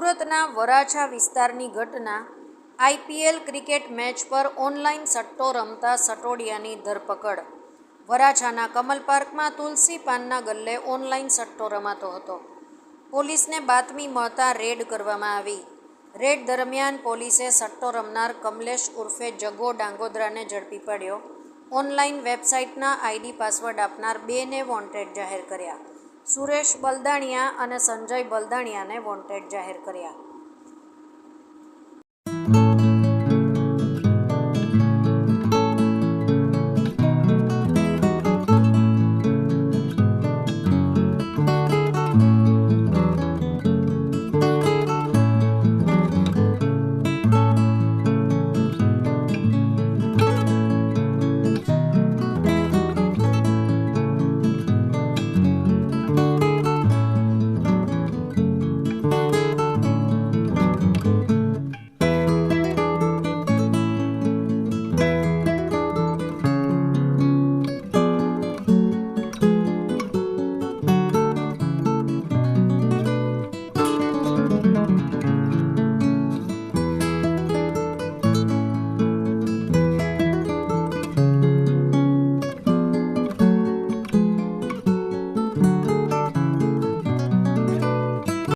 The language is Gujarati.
સુરતના વરાછા વિસ્તારની ઘટના, આઈપીએલ ક્રિકેટ મેચ પર ઓનલાઈન સટ્ટો રમતા સટોડિયાની ધરપકડ. વરાછાના કમલ પાર્કમાં તુલસી પાનના ગલ્લે ઓનલાઈન સટ્ટો રમાતો હતો. પોલીસને બાતમી મળતા રેડ કરવામાં આવી. રેડ દરમિયાન પોલીસે સટ્ટો રમનાર કમલેશ ઉર્ફે જગો ડાંગોદરાને ઝડપી પડ્યો. ઓનલાઈન વેબસાઇટના આઈડી પાસવર્ડ આપનાર બેને વોન્ટેડ જાહેર કર્યા. સુરેશ બલદાણિયા અને સંજય બલદાણિયાને વોન્ટેડ જાહેર કર્યા.